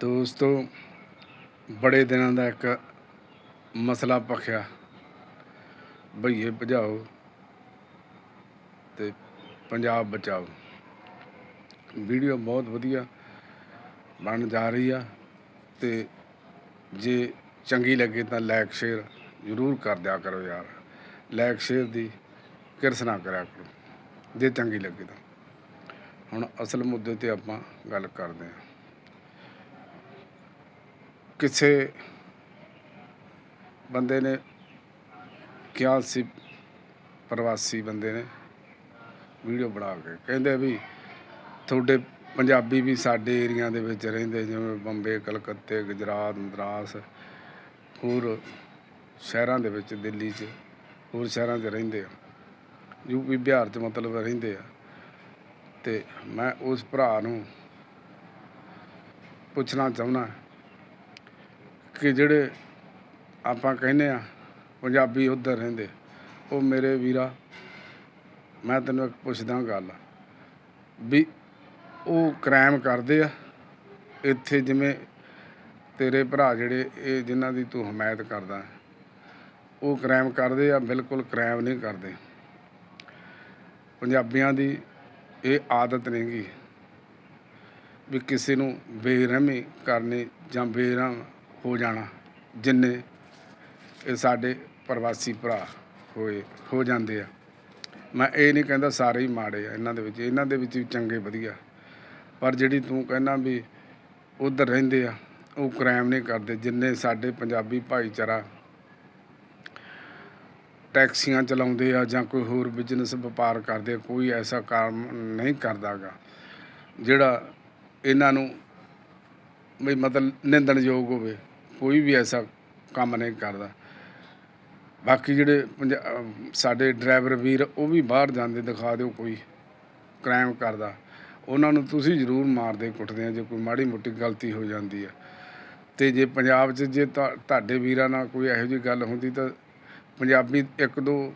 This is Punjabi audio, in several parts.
ਦੋਸਤੋ ਬੜੇ ਦਿਨਾਂ ਦਾ ਇੱਕ ਮਸਲਾ ਪਖਿਆ ਭਈਏ ਭਜਾਓ ਤੇ ਪੰਜਾਬ ਬਚਾਓ। ਵੀਡੀਓ ਬਹੁਤ ਵਧੀਆ ਬਣ ਜਾ ਰਹੀ ਆ ਤੇ ਜੇ ਚੰਗੀ ਲੱਗੇ ਤਾਂ ਲਾਈਕ ਸ਼ੇਅਰ ਜ਼ਰੂਰ ਕਰ ਦਿਆ ਕਰੋ ਯਾਰ। ਲਾਈਕ ਸ਼ੇਅਰ ਦੀ ਕਿਰਸਨਾ ਕਰਿਆ ਕਰੋ। ਜੇ ਚੰਗੀ ਲੱਗੇ ਤਾਂ। ਹੁਣ ਅਸਲ ਮੁੱਦੇ ਤੇ ਆਪਾਂ ਗੱਲ ਕਰਦੇ ਹਾਂ। ਕਿਸੇ ਬੰਦੇ ਨੇ ਕਿਹਾ ਸੀ, ਪ੍ਰਵਾਸੀ ਬੰਦੇ ਨੇ, ਵੀਡੀਓ ਬਣਾ ਕੇ। ਕਹਿੰਦੇ ਵੀ ਤੁਹਾਡੇ ਪੰਜਾਬੀ ਵੀ ਸਾਡੇ ਏਰੀਆ ਦੇ ਵਿੱਚ ਰਹਿੰਦੇ, ਜਿਵੇਂ ਬੰਬੇ, ਕਲਕੱਤੇ, ਗੁਜਰਾਤ, ਮਦਰਾਸ, ਹੋਰ ਸ਼ਹਿਰਾਂ ਦੇ ਵਿੱਚ, ਦਿੱਲੀ 'ਚ ਹੋਰ ਸ਼ਹਿਰਾਂ 'ਚ ਰਹਿੰਦੇ ਆ। ਯੂਪੀ ਬਿਹਾਰ 'ਚ ਮਤਲਬ ਰਹਿੰਦੇ ਆ। ਤੇ ਮੈਂ ਉਸ ਭਰਾ ਨੂੰ ਪੁੱਛਣਾ ਚਾਹੁੰਦਾ ਕਿ ਜਿਹੜੇ ਆਪਾਂ ਕਹਿੰਦੇ ਆ, ਪੰਜਾਬੀ ਉੱਧਰ ਰਹਿੰਦੇ, ਉਹ ਮੇਰੇ ਵੀਰਾ, ਮੈਂ ਤੈਨੂੰ ਇੱਕ ਪੁੱਛਦਾ ਗੱਲ, ਵੀ ਉਹ ਕ੍ਰਾਈਮ ਕਰਦੇ ਆ, ਇੱਥੇ ਜਿਵੇਂ ਤੇਰੇ ਭਰਾ ਜਿਹੜੇ ਇਹ ਜਿਨ੍ਹਾਂ ਦੀ ਤੂੰ ਹਮਾਇਤ ਕਰਦਾ, ਉਹ ਕ੍ਰਾਈਮ ਕਰਦੇ ਆ, ਬਿਲਕੁਲ ਕ੍ਰਾਈਮ ਨਹੀਂ ਕਰਦੇ। ਪੰਜਾਬੀਆਂ ਦੀ ਇਹ ਆਦਤ ਨਹੀਂਗੀ ਵੀ ਕਿਸੇ ਨੂੰ ਬੇਰਹਿਮੀ ਕਰਨੀ ਜਾਂ ਬੇਰਹਿਮ ਹੋ ਜਾਣਾ ਜਿੰਨੇ ਇਹ ਸਾਡੇ ਪ੍ਰਵਾਸੀ ਭਰਾ ਹੋਏ ਹੋ ਜਾਂਦੇ ਆ। ਮੈਂ ਇਹ ਨਹੀਂ ਕਹਿੰਦਾ ਸਾਰੇ ਹੀ ਮਾੜੇ ਆ ਇਹਨਾਂ ਦੇ ਵਿੱਚ ਇਹਨਾਂ ਦੇ ਵਿੱਚ ਵੀ ਚੰਗੇ ਵਧੀਆ। ਪਰ ਜਿਹੜੀ ਤੂੰ ਕਹਿੰਦਾ ਵੀ ਉਧਰ ਰਹਿੰਦੇ ਆ ਉਹ ਕ੍ਰਾਈਮ ਨਹੀਂ ਕਰਦੇ ਜਿੰਨੇ ਸਾਡੇ ਪੰਜਾਬੀ ਭਾਈਚਾਰਾ ਟੈਕਸੀਆਂ ਚਲਾਉਂਦੇ ਆ ਜਾਂ ਕੋਈ ਹੋਰ ਬਿਜ਼ਨਸ ਵਪਾਰ ਕਰਦੇ ਆ, ਕੋਈ ਐਸਾ ਕੰਮ ਨਹੀਂ ਕਰਦਾਗਾ। ਜਿਹੜਾ ਇਹਨਾਂ ਨੂੰ ਵੀ ਮਤਲਬ ਨਿੰਦਣਯੋਗ ਹੋਵੇ ਕੋਈ ਵੀ ਐਸਾ ਕੰਮ ਨਹੀਂ ਕਰਦਾ। ਬਾਕੀ ਜਿਹੜੇ ਪੰਜਾ- ਸਾਡੇ ਡਰਾਈਵਰ ਵੀਰ, ਉਹ ਵੀ ਬਾਹਰ ਜਾਂਦੇ, ਦਿਖਾ ਦਿਓ ਕੋਈ ਕ੍ਰਾਈਮ ਕਰਦਾ। ਉਹਨਾਂ ਨੂੰ ਤੁਸੀਂ ਜ਼ਰੂਰ ਮਾਰਦੇ ਕੁੱਟਦੇ ਆ, ਜੇ ਕੋਈ ਮਾੜੀ ਮੋਟੀ ਗਲਤੀ ਹੋ ਜਾਂਦੀ ਆ। ਤੇ ਜੇ ਪੰਜਾਬ 'ਚ, ਜੇ ਤੁਹਾ- ਤੁਹਾਡੇ ਵੀਰਾਂ ਨਾਲ ਕੋਈ ਇਹੋ ਜਿਹੀ ਗੱਲ ਹੁੰਦੀ ਤਾਂ ਪੰਜਾਬੀ ਇੱਕ ਦੋ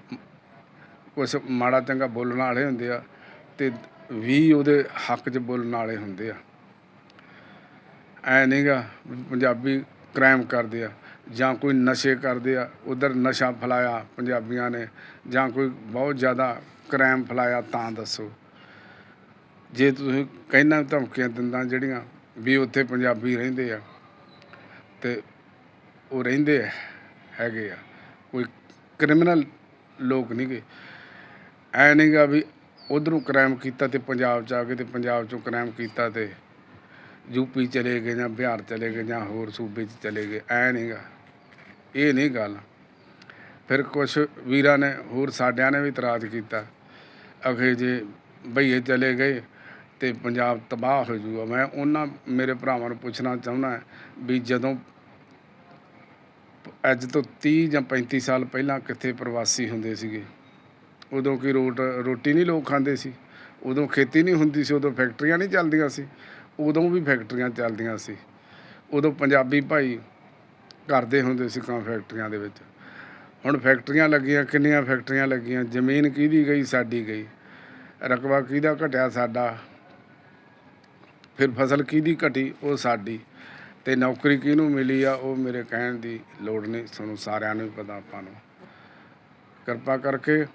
ਕੁਛ ਮਾੜਾ ਚੰਗਾ ਬੋਲਣ ਵਾਲੇ ਹੁੰਦੇ ਆ ਤੇ ਵੀ ਉਹਦੇ ਹੱਕ 'ਚ ਬੋਲਣ ਵਾਲੇ ਹੁੰਦੇ ਆ। ਐ ਨਹੀਂਗਾ ਪੰਜਾਬੀ ਕ੍ਰਾਈਮ ਕਰਦੇ ਆ, ਜਾਂ ਕੋਈ ਨਸ਼ੇ ਕਰਦੇ ਆ, ਉਧਰ ਨਸ਼ਾ ਫੈਲਾਇਆ ਪੰਜਾਬੀਆਂ ਨੇ, ਜਾਂ ਕੋਈ ਬਹੁਤ ਜ਼ਿਆਦਾ ਕ੍ਰਾਈਮ ਫੈਲਾਇਆ ਤਾਂ ਦੱਸੋ। ਜੇ ਤੁਸੀਂ ਕਹਿਣਾ ਧਮਕੀਆਂ ਦਿੰਦਾ ਜਿਹੜੀਆਂ ਵੀ ਉੱਥੇ ਪੰਜਾਬੀ ਰਹਿੰਦੇ ਆ, ਤੇ ਉਹ ਰਹਿੰਦੇ ਹੈਗੇ ਆ, ਕੋਈ ਕ੍ਰਿਮੀਨਲ ਲੋਕ ਨਹੀਂਗੇ ਐ ਨਹੀਂਗਾ ਵੀ ਉਧਰੋਂ ਕ੍ਰਾਈਮ ਕੀਤਾ ਤੇ ਪੰਜਾਬ ਚ ਆ ਕੇ ਤੇ ਪੰਜਾਬ ਚੋਂ ਕ੍ਰਾਈਮ ਕੀਤਾ ਤੇ ਯੂਪੀ ਚਲੇ ਗਏ ਜਾਂ ਬਿਹਾਰ ਚਲੇ ਗਏ ਜਾਂ ਹੋਰ ਸੂਬੇ 'ਚ ਚਲੇ ਗਏ, ਐ ਨਹੀਂਗਾ ਇਹ ਨਹੀਂ ਗੱਲ। ਫਿਰ ਕੁਝ ਵੀਰਾਂ ਨੇ, ਹੋਰ ਸਾਡਿਆਂ ਨੇ ਵੀ ਇਤਰਾਜ਼ ਕੀਤਾ। ਅਖੇ ਜੇ ਭਈਏ ਚਲੇ ਗਏ ਤੇ ਪੰਜਾਬ ਤਬਾਹ ਹੋ ਜੂਗਾ। ਮੈਂ ਉਹਨਾਂ ਮੇਰੇ ਭਰਾਵਾਂ ਨੂੰ ਪੁੱਛਣਾ ਚਾਹੁੰਦਾ ਵੀ ਜਦੋਂ ਅੱਜ ਤੋਂ 30 ਜਾਂ 35 ਸਾਲ ਪਹਿਲਾਂ ਕਿੱਥੇ ਪ੍ਰਵਾਸੀ ਹੁੰਦੇ ਸੀਗੇ, ਉਦੋਂ ਕੀ ਰੋਟ, ਰੋਟੀ ਨਹੀਂ ਲੋਕ ਖਾਂਦੇ ਸੀ? ਉਦੋਂ ਖੇਤੀ ਨਹੀਂ ਹੁੰਦੀ ਸੀ, ਉਦੋਂ ਫੈਕਟਰੀਆਂ ਨਹੀਂ ਚੱਲਦੀਆਂ ਸੀ? ਉਦੋਂ ਵੀ ਫੈਕਟਰੀਆਂ ਚੱਲਦੀਆਂ ਸੀ। ਉਦੋਂ ਪੰਜਾਬੀ ਭਾਈ ਕਰਦੇ ਹੁੰਦੇ ਸੀ ਕੰਮ ਫੈਕਟਰੀਆਂ ਦੇ ਵਿੱਚ। ਹੁਣ ਫੈਕਟਰੀਆਂ ਲੱਗੀਆਂ, ਕਿੰਨੀਆਂ ਫੈਕਟਰੀਆਂ ਲੱਗੀਆਂ, ਜ਼ਮੀਨ ਕਿਹਦੀ ਗਈ, ਸਾਡੀ ਗਈ। ਰਕਬਾ ਕਿਹਦਾ ਘਟਿਆ, ਸਾਡਾ। ਫਿਰ ਫਸਲ ਕਿਹਦੀ ਘਟੀ, ਉਹ ਸਾਡੀ। ਤੇ ਨੌਕਰੀ ਕਿਹਨੂੰ ਮਿਲੀ ਆ, ਉਹ ਮੇਰੇ ਕਹਿਣ ਦੀ ਲੋੜ ਨਹੀਂ, ਤੁਹਾਨੂੰ ਸਾਰਿਆਂ ਨੂੰ ਹੀ ਪਤਾ ਆਪਾਂ ਨੂੰ। ਕਿਰਪਾ ਕਰਕੇ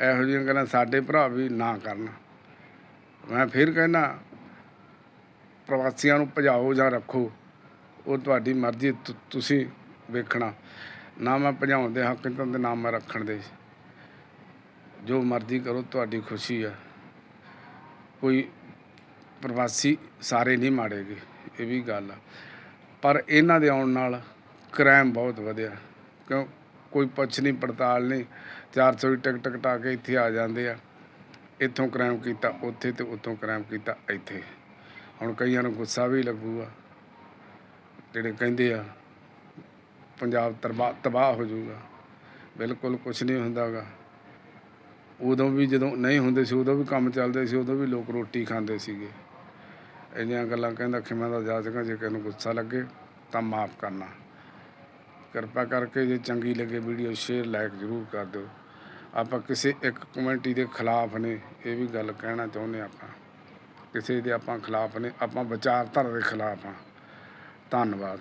ਇਹੋ ਜਿਹੀਆਂ ਗੱਲਾਂ ਸਾਡੇ ਭਰਾ ਵੀ ਨਾ ਕਰਨ। ਮੈਂ ਫਿਰ ਕਹਿੰਦਾ ਪ੍ਰਵਾਸੀਆਂ ਨੂੰ ਭਜਾਓ ਜਾਂ ਰੱਖੋ, ਉਹ ਤੁਹਾਡੀ ਮਰਜ਼ੀ ਤੁ- ਤੁਸੀਂ ਵੇਖਣਾ। ਨਾ ਮੈਂ ਭਜਾਉਣ ਦੇ ਹੱਕ ਤੇ ਨਾ ਮੈਂ ਰੱਖਣ ਦੇ। ਜੋ ਮਰਜ਼ੀ ਕਰੋ, ਤੁਹਾਡੀ ਖੁਸ਼ੀ ਆ ਕੋਈ ਪ੍ਰਵਾਸੀ ਸਾਰੇ ਨਹੀਂ ਮਾੜੇਗੇ ਇਹ ਵੀ ਗੱਲ ਆ। ਪਰ ਇਹਨਾਂ ਦੇ ਆਉਣ ਨਾਲ ਕ੍ਰਾਈਮ ਬਹੁਤ ਵਧਿਆ। ਕਿਉਂ? ਕੋਈ ਪੁੱਛ ਨਹੀਂ, ਪੜਤਾਲ ਨਹੀਂ। 400 ਦੀ ਟਿਕਟ ਕਟਾ ਕੇ ਇੱਥੇ ਆ ਜਾਂਦੇ ਆ। ਇੱਥੋਂ ਕ੍ਰਾਈਮ ਕੀਤਾ, ਉੱਥੇ ਤੇ ਉੱਥੋਂ ਕ੍ਰਾਈਮ ਕੀਤਾ, ਇੱਥੇ। ਹੁਣ ਕਈਆਂ ਨੂੰ ਗੁੱਸਾ ਵੀ ਲੱਗੂਗਾ। ਜਿਹੜੇ ਕਹਿੰਦੇ ਆ, ਪੰਜਾਬ ਤਬਾਹ ਤਬਾਹ ਹੋ ਜਾਊਗਾ। ਬਿਲਕੁਲ ਕੁਝ ਨਹੀਂ ਹੁੰਦਾਗਾ। ਉਦੋਂ ਵੀ ਜਦੋਂ ਨਹੀਂ ਹੁੰਦੇ ਸੀ, ਉਦੋਂ ਵੀ ਕੰਮ ਚੱਲਦੇ ਸੀ, ਉਦੋਂ ਵੀ ਲੋਕ ਰੋਟੀ ਖਾਂਦੇ ਸੀਗੇ। ਇੰਨੀਆਂ ਗੱਲਾਂ ਕਹਿੰਦਾ, ਖਿਮਾ ਦਾ ਜਾਚਕਾਂ ਜੇ ਕਿਸੇ ਨੂੰ ਗੁੱਸਾ ਲੱਗੇ ਤਾਂ ਮਾਫ ਕਰਨਾ। ਕਿਰਪਾ ਕਰਕੇ ਜੇ ਚੰਗੀ ਲੱਗੇ ਵੀਡੀਓ, ਸ਼ੇਅਰ, ਲਾਈਕ ਜ਼ਰੂਰ ਕਰ ਦਿਓ। ਆਪਾਂ ਕਿਸੇ ਇੱਕ ਕਮਿਊਨਿਟੀ ਦੇ ਖਿਲਾਫ ਨੇ, ਇਹ ਵੀ ਗੱਲ ਕਹਿਣਾ ਚਾਹੁੰਦੇ ਆਪਾਂ। ਕਿਸੇ ਦੇ ਆਪਾਂ ਖਿਲਾਫ ਨਹੀਂ ਆਪਾਂ ਵਿਚਾਰਧਾਰਾ ਦੇ ਖਿਲਾਫ ਹਾਂ। ਧੰਨਵਾਦ।